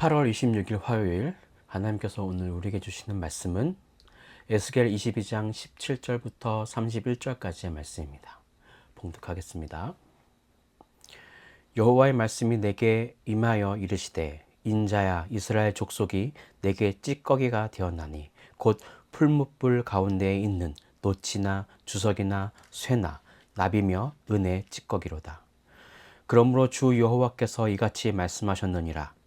8월 26일 화요일 하나님께서 오늘 우리에게 주시는 말씀은 에스겔 22장 17절부터 31절까지의 말씀입니다. 봉독하겠습니다. 여호와의 말씀이 내게 임하여 이르시되 인자야 이스라엘 족속이 내게 찌꺼기가 되었나니 곧 풀무불 가운데에 있는 노치나 주석이나 쇠나 나비며 은의 찌꺼기로다. 그러므로 주 여호와께서 이같이 말씀하셨느니라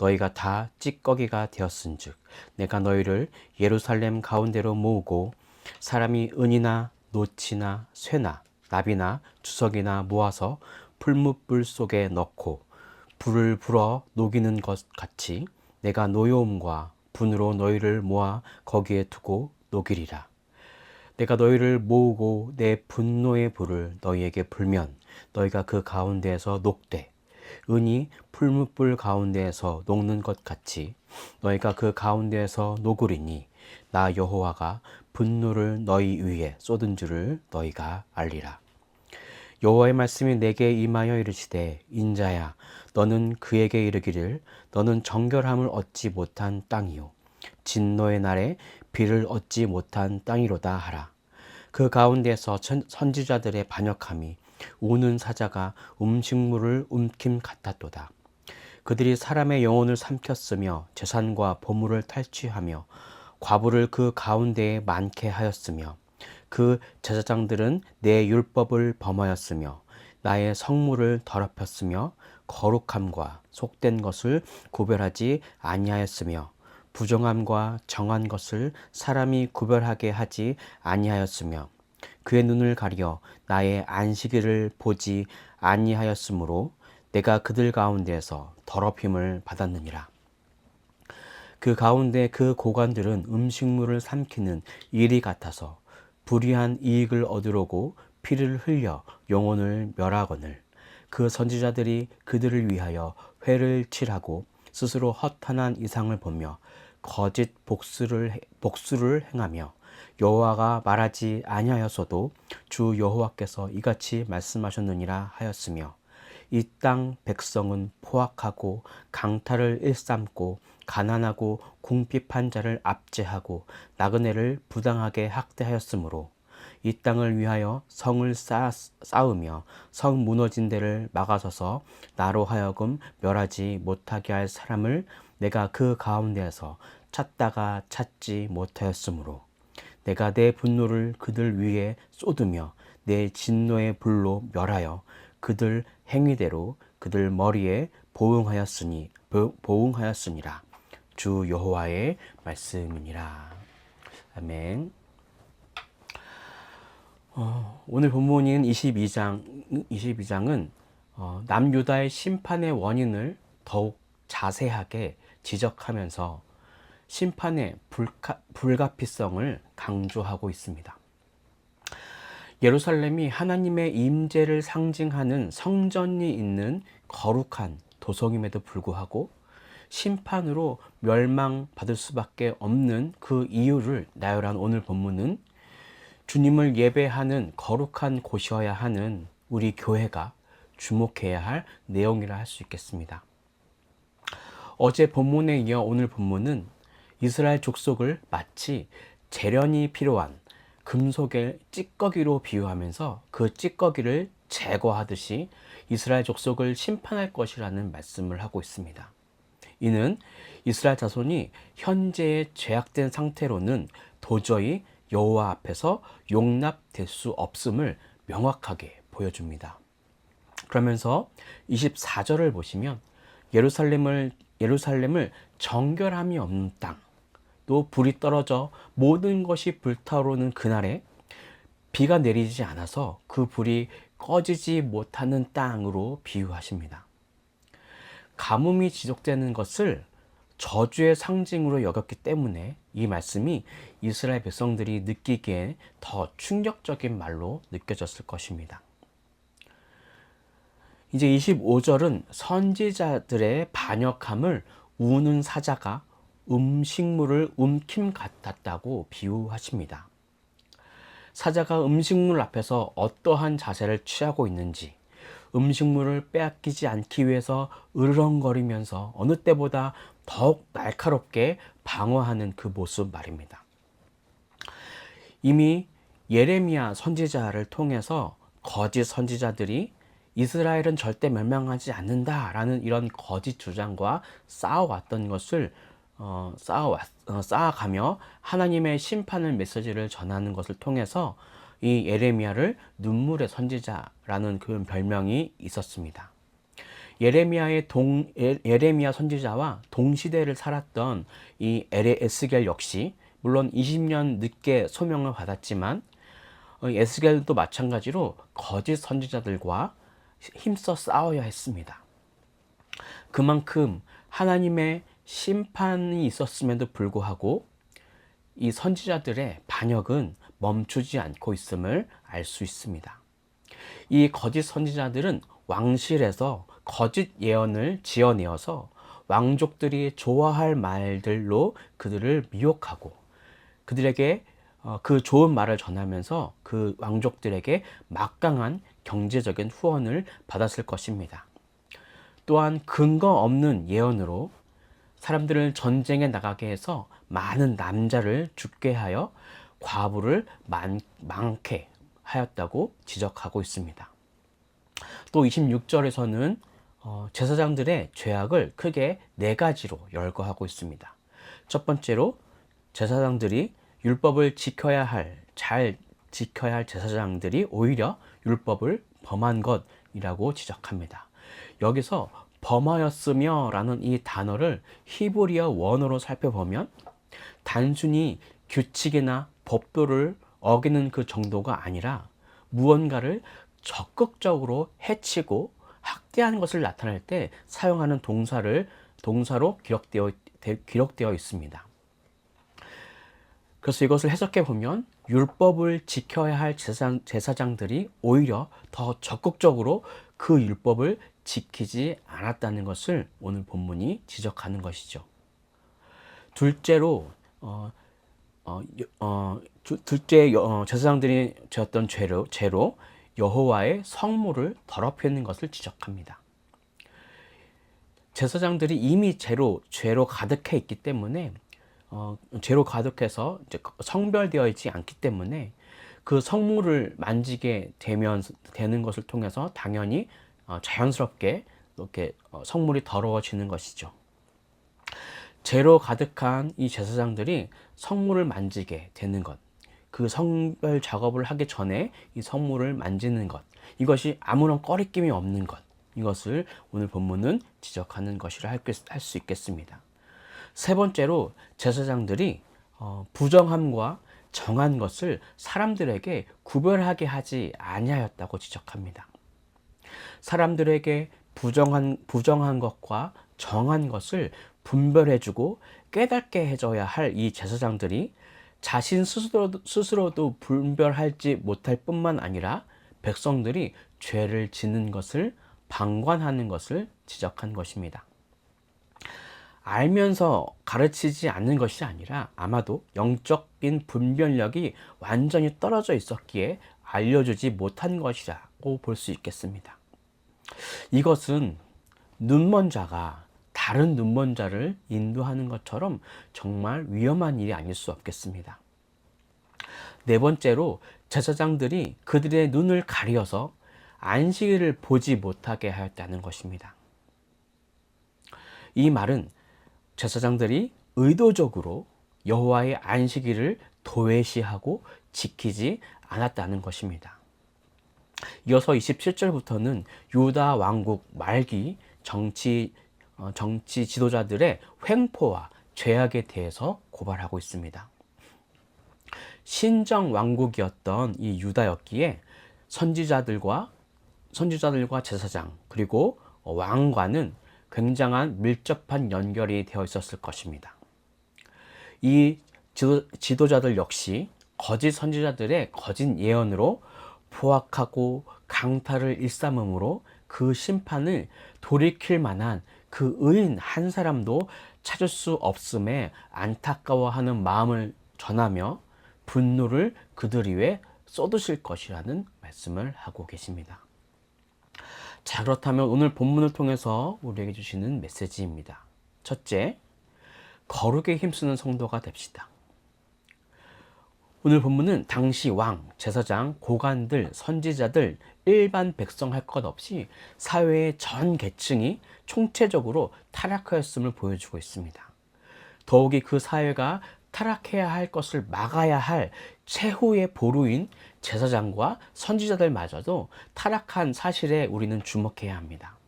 너희가 다 찌꺼기가 되었은즉 내가 너희를 예루살렘 가운데로 모으고 사람이 은이나 노치나 쇠나 나비나 주석이나 모아서 풀무불 속에 넣고 불을 불어 녹이는 것 같이 내가 노여움과 분으로 너희를 모아 거기에 두고 녹이리라. 내가 너희를 모으고 내 분노의 불을 너희에게 불면 너희가 그 가운데에서 녹되 은이 풀무불 가운데에서 녹는 것 같이 너희가 그 가운데에서 녹으리니 나 여호와가 분노를 너희 위에 쏟은 줄을 너희가 알리라. 여호와의 말씀이 내게 임하여 이르시되 인자야 너는 그에게 이르기를 너는 정결함을 얻지 못한 땅이요 진노의 날에 비를 얻지 못한 땅이로다 하라. 그 가운데서 선지자들의 반역함이 우는 사자가 음식물을 움킴 같았도다. 그들이 사람의 영혼을 삼켰으며 재산과 보물을 탈취하며 과부를 그 가운데에 많게 하였으며 그 제사장들은 내 율법을 범하였으며 나의 성물을 더럽혔으며 거룩함과 속된 것을 구별하지 아니하였으며 부정함과 정한 것을 사람이 구별하게 하지 아니하였으며 그의 눈을 가려 나의 안식일을 보지 아니하였으므로 내가 그들 가운데에서 더럽힘을 받았느니라. 그 가운데 그 고관들은 음식물을 삼키는 일이 같아서 불의한 이익을 얻으려고 피를 흘려 영혼을 멸하거늘 그 선지자들이 그들을 위하여 회를 칠하고 스스로 허탄한 이상을 보며 거짓 복수를 복수를 행하며 여호와가 말하지 아니하였어도 주 여호와께서 이같이 말씀하셨느니라 하였으며 이 땅 백성은 포악하고 강탈을 일삼고 가난하고 궁핍한 자를 압제하고 나그네를 부당하게 학대하였으므로 이 땅을 위하여 성을 쌓, 쌓으며 성 무너진 데를 막아서서 나로 하여금 멸하지 못하게 할 사람을 내가 그 가운데에서 찾다가 찾지 못하였으므로 내가 내 분노를 그들 위에 쏟으며 내 진노의 불로 멸하여 그들 행위대로 그들 머리에 보응하였으니 보응하였으니라 주 여호와의 말씀이니라 아멘. 어, 오늘 본문인 22장 22장은 어, 남유다의 심판의 원인을 더욱 자세하게 지적하면서 심판의 불가, 불가피성을 강조하고 있습니다. 예루살렘이 하나님의 임재를 상징하는 성전이 있는 거룩한 도성임에도 불구하고 심판으로 멸망받을 수밖에 없는 그 이유를 나열한 오늘 본문은 주님을 예배하는 거룩한 곳이어야 하는 우리 교회가 주목해야 할 내용이라 할 수 있겠습니다. 어제 본문에 이어 오늘 본문은 이스라엘 족속을 마치 재련이 필요한 금속의 찌꺼기로 비유하면서 그 찌꺼기를 제거하듯이 이스라엘 족속을 심판할 것이라는 말씀을 하고 있습니다. 이는 이스라엘 자손이 현재의 죄악된 상태로는 도저히 여호와 앞에서 용납될 수 없음을 명확하게 보여줍니다. 그러면서 24절을 보시면 예루살렘을 예루살렘을 정결함이 없는 땅, 또 불이 떨어져 모든 것이 불타오르는 그날에 비가 내리지 않아서 그 불이 꺼지지 못하는 땅으로 비유하십니다. 가뭄이 지속되는 것을 저주의 상징으로 여겼기 때문에 이 말씀이 이스라엘 백성들이 느끼기에 더 충격적인 말로 느껴졌을 것입니다. 이제 25절은 선지자들의 반역함을 우는 사자가 음식물을 움킴 같았다고 비유하십니다. 사자가 음식물 앞에서 어떠한 자세를 취하고 있는지 음식물을 빼앗기지 않기 위해서 으르렁거리면서 어느 때보다 더욱 날카롭게 방어하는 그 모습 말입니다. 이미 예레미야 선지자를 통해서 거짓 선지자들이 이스라엘은 절대 멸망하지 않는다라는 이런 거짓 주장과 싸워왔던 것을 어, 쌓아왔, 어, 쌓아가며 하나님의 심판을 메시지를 전하는 것을 통해서 이 예레미야를 눈물의 선지자라는 그 별명이 있었습니다. 예레미야의 동 예, 예레미야 선지자와 동시대를 살았던 이 에스겔 역시 물론 20년 늦게 소명을 받았지만 어, 에스겔도 마찬가지로 거짓 선지자들과 힘써 싸워야 했습니다. 그만큼 하나님의 심판이 있었음에도 불구하고 이 선지자들의 반역은 멈추지 않고 있음을 알 수 있습니다. 이 거짓 선지자들은 왕실에서 거짓 예언을 지어내어서 왕족들이 좋아할 말들로 그들을 미혹하고 그들에게 어, 그 좋은 말을 전하면서 그 왕족들에게 막강한 경제적인 후원을 받았을 것입니다. 또한 근거 없는 예언으로 사람들을 전쟁에 나가게 해서 많은 남자를 죽게 하여 과부를 많, 많게 하였다고 지적하고 있습니다. 또 26절에서는 어, 제사장들의 죄악을 크게 네 가지로 열거하고 있습니다. 첫 번째로 제사장들이 율법을 지켜야 할, 잘 지켜야 할 제사장들이 오히려 율법을 범한 것이라고 지적합니다. 여기서 범하였으며 라는 이 단어를 히브리어 원어로 살펴보면 단순히 규칙이나 법도를 어기는 그 정도가 아니라 무언가를 적극적으로 해치고 학대하는 것을 나타낼 때 사용하는 동사를 동사로 기록되어 기록되어 있습니다. 그래서 이것을 해석해 보면 율법을 지켜야 할 제사장, 제사장들이 오히려 더 적극적으로 그 율법을 지키지 않았다는 것을 오늘 본문이 지적하는 것이죠. 둘째로 어, 어, 어, 둘째 어, 제사장들이 지었던 죄로, 죄로 여호와의 성물을 더럽히는 것을 지적합니다. 제사장들이 이미 죄로 죄로 가득해 있기 때문에 어, 죄로 가득해서 성별되어 있지 않기 때문에 그 성물을 만지게 되면 되는 것을 통해서 당연히 어, 자연스럽게 이렇게 어, 성물이 더러워지는 것이죠. 죄로 가득한 이 제사장들이 성물을 만지게 되는 것, 그 성별 작업을 하기 전에 이 성물을 만지는 것, 이것이 아무런 꺼리낌이 없는 것, 이것을 오늘 본문은 지적하는 것이라 할 수 있겠습니다. 세 번째로 제사장들이 어, 부정함과 정한 것을 사람들에게 구별하게 하지 아니하였다고 지적합니다. 사람들에게 부정한 부정한 것과 정한 것을 분별해주고 깨닫게 해줘야 할 이 제사장들이 자신 스스로도, 스스로도 분별하지 못할 뿐만 아니라 백성들이 죄를 짓는 것을 방관하는 것을 지적한 것입니다. 알면서 가르치지 않는 것이 아니라 아마도 영적인 분별력이 완전히 떨어져 있었기에 알려주지 못한 것이라고 볼 수 있겠습니다. 이것은 눈먼 자가 다른 눈먼 자를 인도하는 것처럼 정말 위험한 일이 아닐 수 없겠습니다. 네 번째로 제사장들이 그들의 눈을 가리어서 안식일을 보지 못하게 하였다는 것입니다. 이 말은 제사장들이 의도적으로 여호와의 안식일을 도외시하고 지키지 않았다는 것입니다. 이어서 27절부터는 유다 왕국 말기 정치 어, 정치 지도자들의 횡포와 죄악에 대해서 고발하고 있습니다. 신정 왕국이었던 이 유다였기에 선지자들과 선지자들과 제사장 그리고 왕과는 굉장한 밀접한 연결이 되어 있었을 것입니다. 이 지도, 자들 역시 거짓 선지자들의 거짓 예언으로 포악하고 강탈을 일삼음으로 그 심판을 돌이킬 만한 그 의인 한 사람도 찾을 수 없음에 안타까워하는 마음을 전하며 분노를 그들 위에 쏟으실 것이라는 말씀을 하고 계십니다. 자, 그렇다면 오늘 본문을 통해서 우리에게 주시는 메시지입니다. 첫째, 거룩에 힘쓰는 성도가 됩시다. 오늘 본문은 당시 왕, 제사장, 고관들, 선지자들, 일반 백성 할 것 없이 사회의 전 계층이 총체적으로 타락하였음을 보여주고 있습니다. 더욱이 그 사회가 타락해야 할 것을 막아야 할 최후의 보루인 제사장과 선지자들마저도 타락한 사실에 우리는 주목해야 합니다.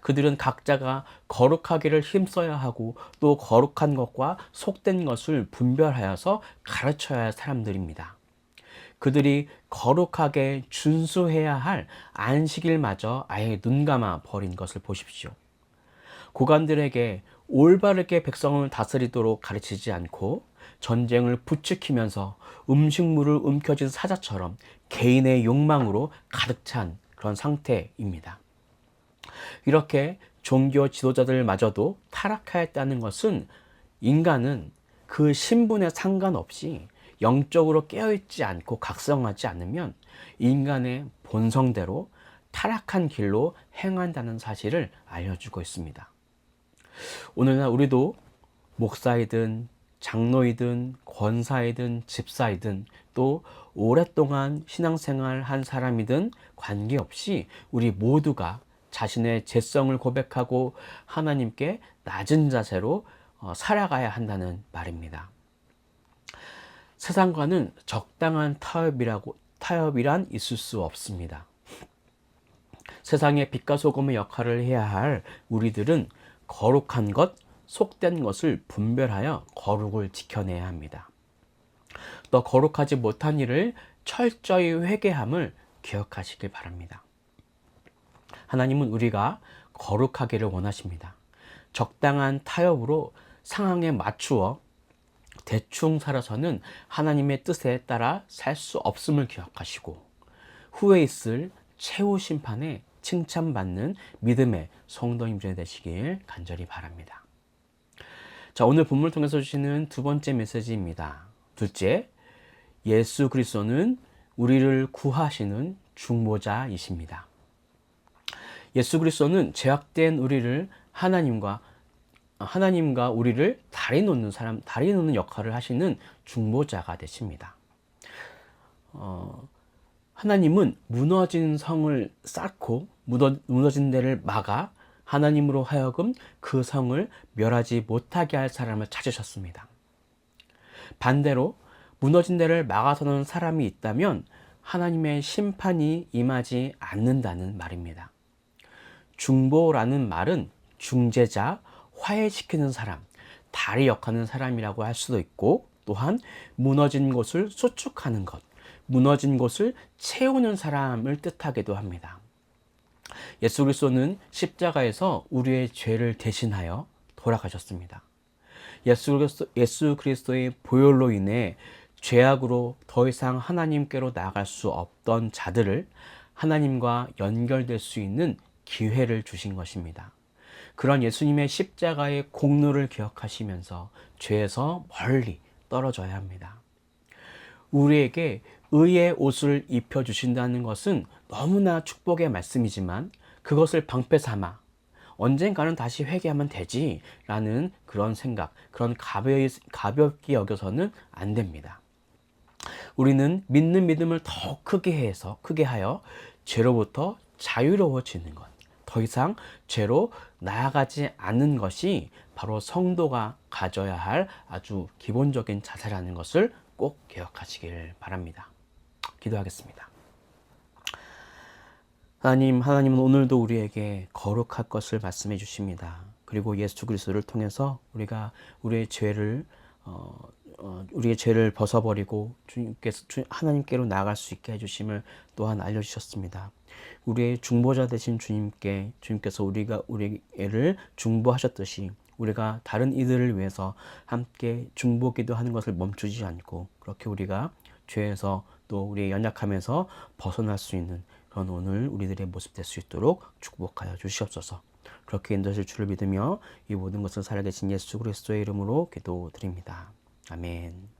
그들은 각자가 거룩하기를 힘써야 하고 또 거룩한 것과 속된 것을 분별하여서 가르쳐야 할 사람들입니다. 그들이 거룩하게 준수해야 할 안식일마저 아예 눈 감아 버린 것을 보십시오. 고관들에게 올바르게 백성을 다스리도록 가르치지 않고 전쟁을 부추기면서 음식물을 움켜쥔 사자처럼 개인의 욕망으로 가득 찬 그런 상태입니다. 이렇게 종교 지도자들마저도 타락하였다는 것은 인간은 그 신분에 상관없이 영적으로 깨어있지 않고 각성하지 않으면 인간의 본성대로 타락한 길로 행한다는 사실을 알려주고 있습니다. 오늘날 우리도 목사이든 장로이든 권사이든 집사이든 또 오랫동안 신앙생활 한 사람이든 관계없이 우리 모두가 자신의 죄성을 고백하고 하나님께 낮은 자세로 어, 살아가야 한다는 말입니다. 세상과는 적당한 타협이라고 타협이란 있을 수 없습니다. 세상의 빛과 소금의 역할을 해야 할 우리들은 거룩한 것, 속된 것을 분별하여 거룩을 지켜내야 합니다. 또 거룩하지 못한 일을 철저히 회개함을 기억하시길 바랍니다. 하나님은 우리가 거룩하기를 원하십니다. 적당한 타협으로 상황에 맞추어 대충 살아서는 하나님의 뜻에 따라 살 수 없음을 기억하시고 후에 있을 최후 심판에 칭찬받는 믿음의 성도님들 되시길 간절히 바랍니다. 자, 오늘 본문을 통해서 주시는 두 번째 메시지입니다. 둘째, 예수 그리스도는 우리를 구하시는 중보자이십니다. 예수 그리스도는 죄악된 우리를 하나님과 하나님과 우리를 다리 놓는 사람, 다리 놓는 역할을 하시는 중보자가 되십니다. 어, 하나님은 무너진 성을 쌓고 무너 진 데를 막아 하나님으로 하여금 그 성을 멸하지 못하게 할 사람을 찾으셨습니다. 반대로 무너진 데를 막아서는 사람이 있다면 하나님의 심판이 임하지 않는다는 말입니다. 중보라는 말은 중재자, 화해시키는 사람, 다리 역하는 사람이라고 할 수도 있고 또한 무너진 곳을 수축하는 것, 무너진 곳을 채우는 사람을 뜻하기도 합니다. 예수 그리스도는 십자가에서 우리의 죄를 대신하여 돌아가셨습니다. 예수, 그리스도, 예수 그리스도의 보혈로 인해 죄악으로 더 이상 하나님께로 나아갈 수 없던 자들을 하나님과 연결될 수 있는 기회를 주신 것입니다. 그런 예수님의 십자가의 공로를 기억하시면서 죄에서 멀리 떨어져야 합니다. 우리에게 의의 옷을 입혀 주신다는 것은 너무나 축복의 말씀이지만 그것을 방패 삼아 언젠가는 다시 회개하면 되지 라는 그런 생각, 그런 가벼, 가볍게 여겨서는 안 됩니다. 우리는 믿는 믿음을 더 크게 해서, 크게 하여 죄로부터 자유로워지는 것. 더 이상 죄로 나아가지 않는 것이 바로 성도가 가져야 할 아주 기본적인 자세라는 것을 꼭 기억하시길 바랍니다. 기도하겠습니다. 하나님, 하나님은 오늘도 우리에게 거룩할 것을 말씀해 주십니다. 그리고 예수 그리스도를 통해서 우리가 우리의 죄를 어, 어, 우리의 죄를 벗어버리고 주님께서 하나님께로 나아갈 수 있게 해주심을 또한 알려주셨습니다. 우리의 중보자 되신 주님께 주님께서 우리가 우리를 중보하셨듯이 우리가 다른 이들을 위해서 함께 중보 기도 하는 것을 멈추지 않고 그렇게 우리가 죄에서 또 우리의 연약함에서 벗어날 수 있는 그런 오늘 우리들의 모습 될 수 있도록 축복하여 주시옵소서. 그렇게 인도하실 줄을 믿으며 이 모든 것을 살아계신 예수 그리스도의 이름으로 기도드립니다. 아멘.